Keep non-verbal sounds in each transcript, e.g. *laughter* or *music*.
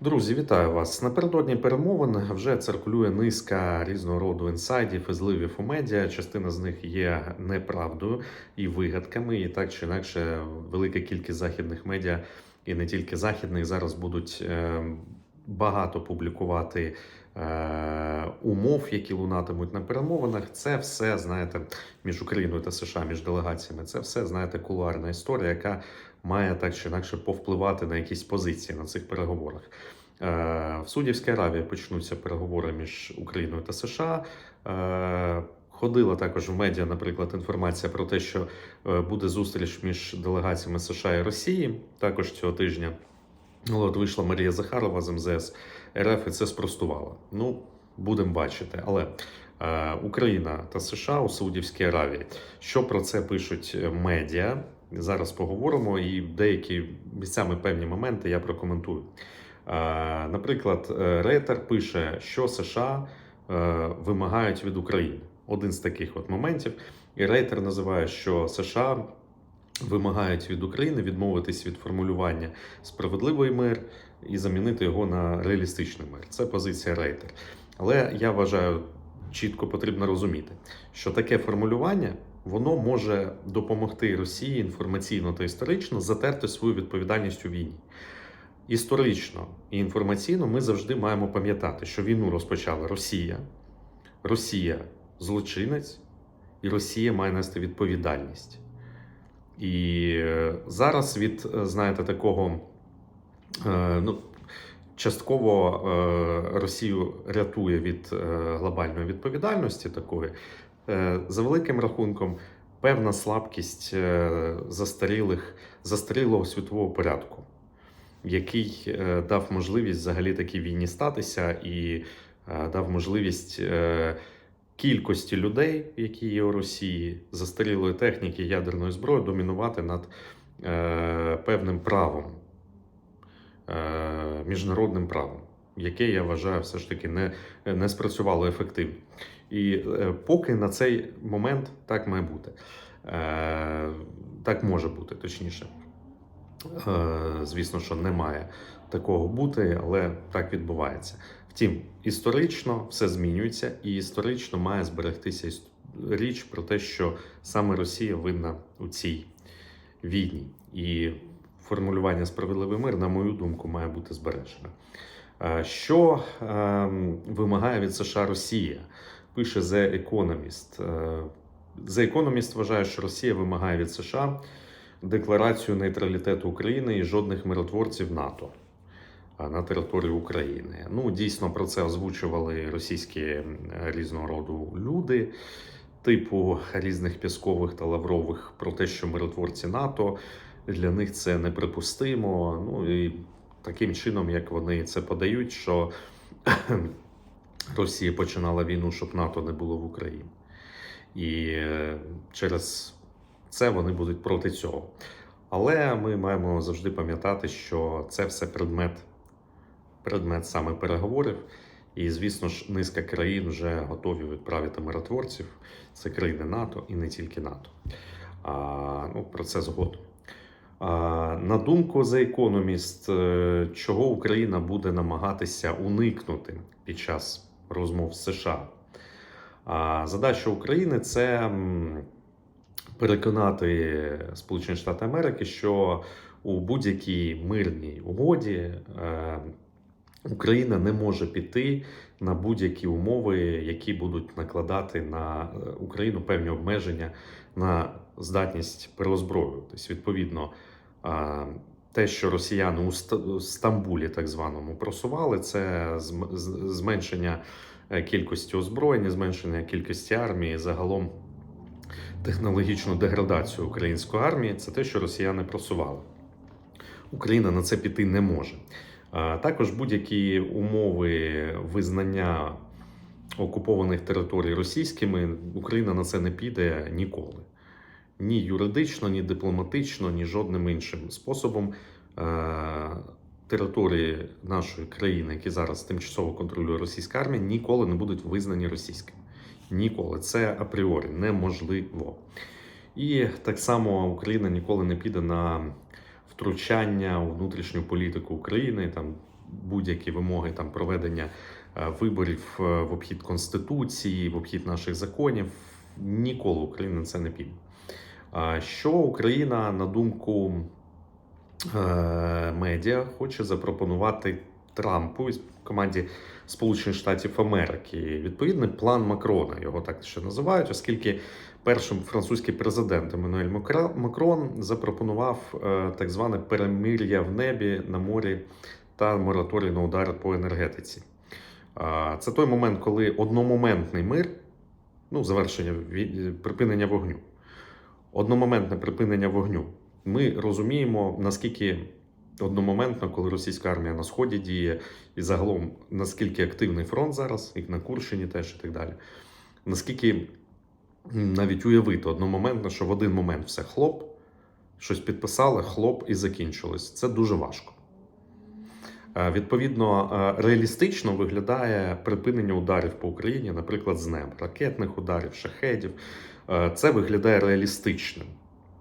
Друзі, вітаю вас. Напередодні перемовин вже циркулює низка різного роду інсайдів і зливів у медіа. Частина з них є неправдою і вигадками. І так чи інакше, велика кількість західних медіа, і не тільки західних, зараз будуть е, багато публікувати е, умов, які лунатимуть на перемовинах. Це все знаєте між Україною та США, між делегаціями. Це все знаєте кулуарна історія, яка має так чи інакше повпливати на якісь позиції на цих переговорах. Е, В Судівській Аравії почнуться переговори між Україною та США. Е, Ходила також в медіа, наприклад, інформація про те, що е, буде зустріч між делегаціями США і Росії також цього тижня. Ну, От вийшла Марія Захарова з МЗС РФ і це спростувала. Ну, будемо бачити. Але е, Україна та США у Саудівській Аравії. Що про це пишуть е, медіа? Зараз поговоримо, і деякі місцями певні моменти я прокоментую. Е, Наприклад, Рейтер пише, що США е, вимагають від України. Один з таких от моментів. І Рейтер називає, що США вимагають від України відмовитись від формулювання справедливий мир і замінити його на реалістичний мир. Це позиція Рейтер. Але я вважаю, чітко потрібно розуміти, що таке формулювання воно може допомогти Росії інформаційно та історично затерти свою відповідальність у війні. Історично і інформаційно ми завжди маємо пам'ятати, що війну розпочала Росія, Росія злочинець, і Росія має нести відповідальність. І е, зараз від, е, знаєте, такого е, ну, частково Росію рятує від глобальної відповідальності такої. За великим рахунком, певна слабкість застарілих, застарілого світового порядку, який дав можливість взагалі такій війні статися і дав можливість кількості людей, які є у Росії, застарілої техніки ядерної зброї, домінувати над е, певним правом, е, міжнародним правом, яке я вважаю все ж таки не, не спрацювало ефективно. І е, поки на цей момент так має бути. Е, так може бути, точніше. Е, звісно, що не має такого бути, але так відбувається. Втім, історично все змінюється, і історично має зберегтися річ про те, що саме Росія винна у цій війні. І формулювання справедливий мир, на мою думку, має бути збережене. Що ем, вимагає від США Росія? Пише The Economist. Е, The Economist вважає, що Росія вимагає від США декларацію нейтралітету України і жодних миротворців НАТО на території України. Ну, дійсно про це озвучували російські різного роду люди, типу різних піскових та лаврових, про те, що миротворці НАТО для них це неприпустимо. Ну і таким чином, як вони це подають, що *clears throat* Росія починала війну, щоб НАТО не було в Україні. І е, через це вони будуть проти цього. Але ми маємо завжди пам'ятати, що це все предмет, предмет саме переговорів. І, звісно ж, низка країн вже готові відправити миротворців. Це країни НАТО і не тільки НАТО. А, ну, про це згодом. На думку The Economist, е, чого Україна буде намагатися уникнути під час розмов з США? А, задача України це переконати Сполучені Штати Америки, що у будь-якій мирній угоді е, Україна не може піти на будь-які умови, які будуть накладати на е, Україну певні обмеження на здатність переозброю. Тобто, відповідно, те, що росіяни у Стамбулі, так званому, просували, це зменшення е, кількості озброєння, зменшення кількості армії, загалом технологічну деградацію української армії. Це те, що росіяни просували. Україна на це піти не може. Також будь-які умови визнання окупованих територій російськими Україна на це не піде ніколи. Ні юридично, ні дипломатично, ні жодним іншим способом. Е, Території нашої країни, які зараз тимчасово контролює російська армія, ніколи не будуть визнані російськими. Ніколи. Це апріорі неможливо. І так само Україна ніколи не піде на втручання у внутрішню політику України, там будь-які вимоги там проведення е, виборів е, в обхід конституції, в обхід наших законів. Ніколи Україна на це не піде. Що Україна, на думку е, медіа, хоче запропонувати Трампу і команді Сполучених Штатів Америки? Відповідний план Макрона, його так ще називають, оскільки першим французький президент Еммануель Макрон запропонував е, так зване перемир'я в небі на морі та мораторій на удари по енергетиці. Це той момент, коли одномоментний мир, ну, завершення припинення вогню, одномоментне припинення вогню. Ми розуміємо, наскільки одномоментно, коли російська армія на сході діє, і загалом наскільки активний фронт зараз, і на Курщині теж і так далі. Наскільки навіть уявити одномоментно, що в один момент все хлоп, щось підписали, хлоп і закінчилось. Це дуже важко. Е, Відповідно, е, реалістично виглядає припинення ударів по Україні, наприклад, з неба, ракетних ударів, шахедів. Е, Це виглядає реалістичним.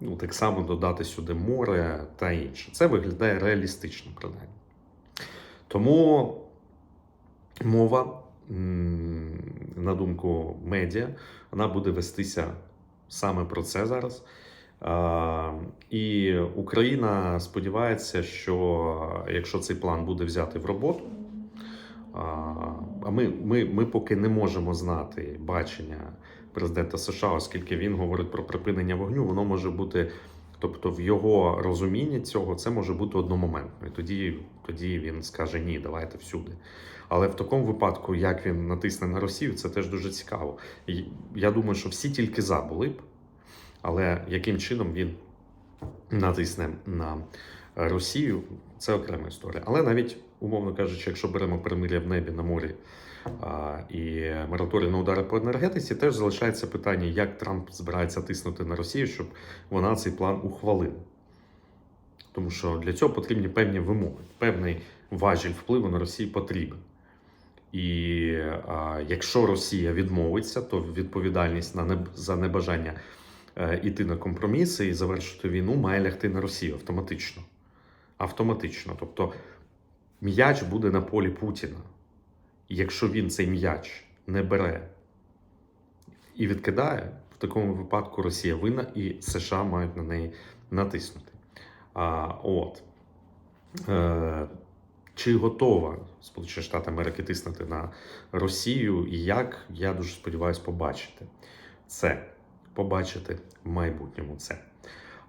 Ну, так само додати сюди море та інше. Це виглядає реалістично, принаймні. Тому мова, на думку медіа, вона буде вестися саме про це зараз. І Україна сподівається, що якщо цей план буде взяти в роботу, а ми, ми, ми поки не можемо знати бачення президента США, оскільки він говорить про припинення вогню, воно може бути, тобто в його розумінні цього це може бути одномоментно. І тоді, тоді він скаже ні, давайте всюди. Але в такому випадку, як він натисне на Росію, це теж дуже цікаво. І я думаю, що всі тільки за були б, але яким чином він натисне на Росію, це окрема історія. Але навіть, умовно кажучи, якщо беремо перемир'я в небі на морі а, і мораторій на удари по енергетиці, теж залишається питання, як Трамп збирається тиснути на Росію, щоб вона цей план ухвалила. Тому що для цього потрібні певні вимоги, певний важіль впливу на Росію потрібен. І а, якщо Росія відмовиться, то відповідальність на неб... за небажання е, іти на компроміси і завершити війну має лягти на Росію автоматично. Автоматично. Тобто м'яч буде на полі Путіна. І якщо він цей м'яч не бере і відкидає, в такому випадку Росія винна і США мають на неї натиснути. А, от. Е, чи готова Сполучені Штати Америки тиснути на Росію і як, я дуже сподіваюся, побачити це. Побачити в майбутньому це.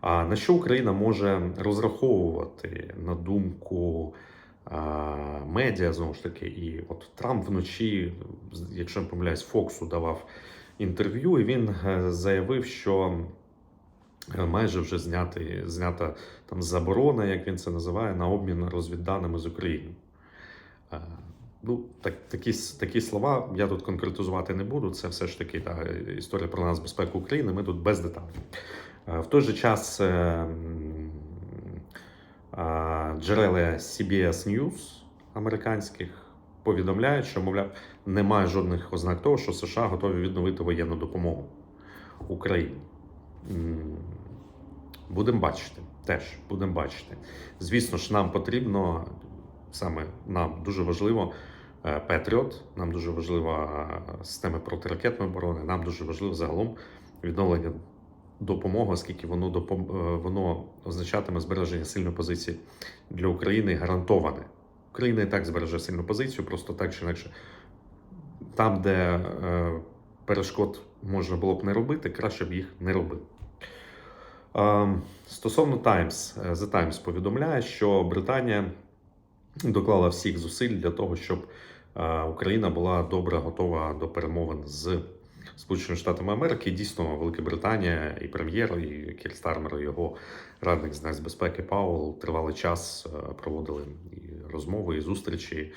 А на що Україна може розраховувати на думку а, медіа знову ж таки? І от Трамп вночі, якщо не помиляюсь, Фоксу давав інтерв'ю, і він е, заявив, що е, майже вже зняти, знята там заборона, як він це називає, на обмін розвідданими з Україною. Ну, так, такі, такі слова я тут конкретизувати не буду. Це все ж таки та, історія про нас безпеку України. Ми тут без деталей. Е, В той же час е, джерела CBS News американських повідомляють, що, мовляв, немає жодних ознак того, що США готові відновити воєнну допомогу Україні. Будемо бачити. Теж будемо бачити. Звісно ж, нам потрібно саме нам дуже важливо е, Петріот, нам дуже важлива е, система протиракетної оборони, нам дуже важливо загалом відновлення допомоги, оскільки воно допом... е, воно означатиме збереження сильної позиції для України гарантоване. Україна і так збереже сильну позицію, просто так чи інакше. Там, де перешкод можна було б не робити, краще б їх не робити. Е, Стосовно Times, The Times повідомляє, що Британія доклала всіх зусиль для того, щоб е, Україна була добре готова до перемовин з Сполученими Штатами Америки. Дійсно, Велика Британія і прем'єр, і Кір Стармер, і його радник з нацбезпеки Пауел тривалий час е, проводили і розмови, і зустрічі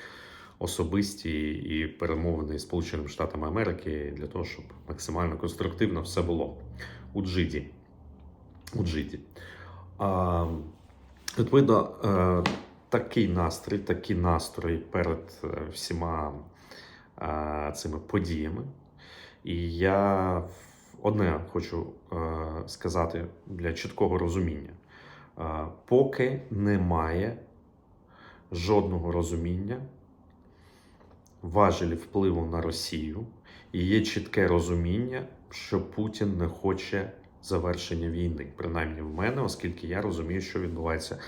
особисті і перемовини з Сполученими Штатами Америки для того, щоб максимально конструктивно все було у Джиді. У Джиді. А, відповідно, е, такий настрій, такі настрої перед е, всіма е, цими подіями. І я одне хочу е, сказати для чіткого розуміння. Поки немає жодного розуміння важелів впливу на Росію, і є чітке розуміння, що Путін не хоче завершення війни, принаймні в мене, оскільки я розумію, що відбувається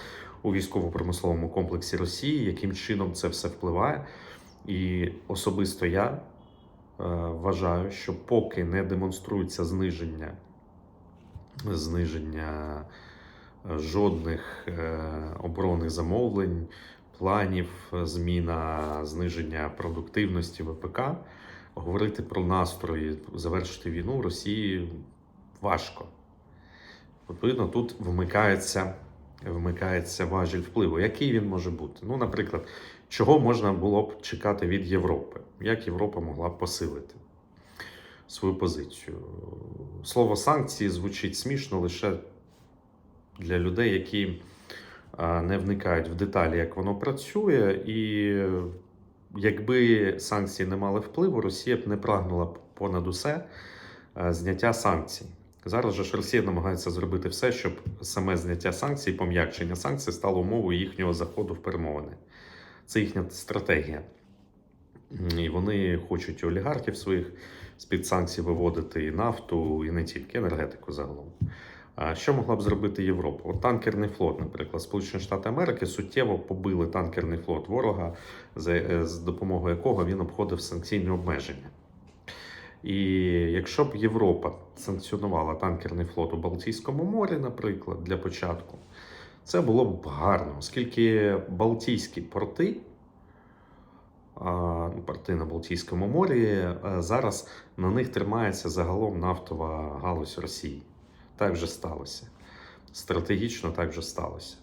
у військово-промисловому комплексі Росії, яким чином це все впливає. І особисто я е, вважаю, що поки не демонструється зниження, зниження е, жодних е, оборонних замовлень, планів, е, зміна зниження продуктивності ВПК, говорити про настрої завершити війну в Росії важко. Відповідно, тут вмикається, вмикається важіль впливу. Який він може бути? Ну, наприклад, чого можна було б чекати від Європи? Як Європа могла б посилити свою позицію? Слово санкції звучить смішно лише для людей, які не вникають в деталі, як воно працює, і якби санкції не мали впливу, Росія б не прагнула понад усе зняття санкцій. Зараз же ж Росія намагається зробити все, щоб саме зняття санкцій, пом'якшення санкцій стало умовою їхнього заходу в перемовини. Це їхня стратегія. І вони хочуть олігархів своїх з-під санкцій виводити і нафту, і не тільки енергетику загалом. А що могла б зробити Європа? От танкерний флот, наприклад, Сполучені Штати Америки суттєво побили танкерний флот ворога, е, з допомогою якого він обходив санкційні обмеження. І якщо б Європа санкціонувала танкерний флот у Балтійському морі, наприклад, для початку, це було б гарно, оскільки Балтійські порти, ну, порти на Балтійському морі, е, зараз на них тримається загалом нафтова галузь Росії. Так вже сталося. Стратегічно так вже сталося.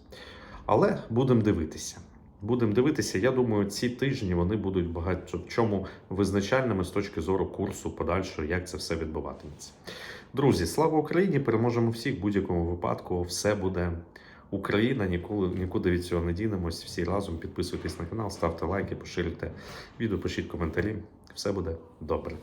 Але будемо дивитися. Будемо дивитися. Я думаю, ці тижні вони будуть багато в чому визначальними з точки зору курсу подальшого, як це все відбуватиметься. Друзі, слава Україні! Переможемо всіх в будь-якому випадку. Все буде Україна. Ніколи нікуди від цього не дінемось. Всі разом підписуйтесь на канал, ставте лайки, поширюйте відео, пишіть коментарі. Все буде добре.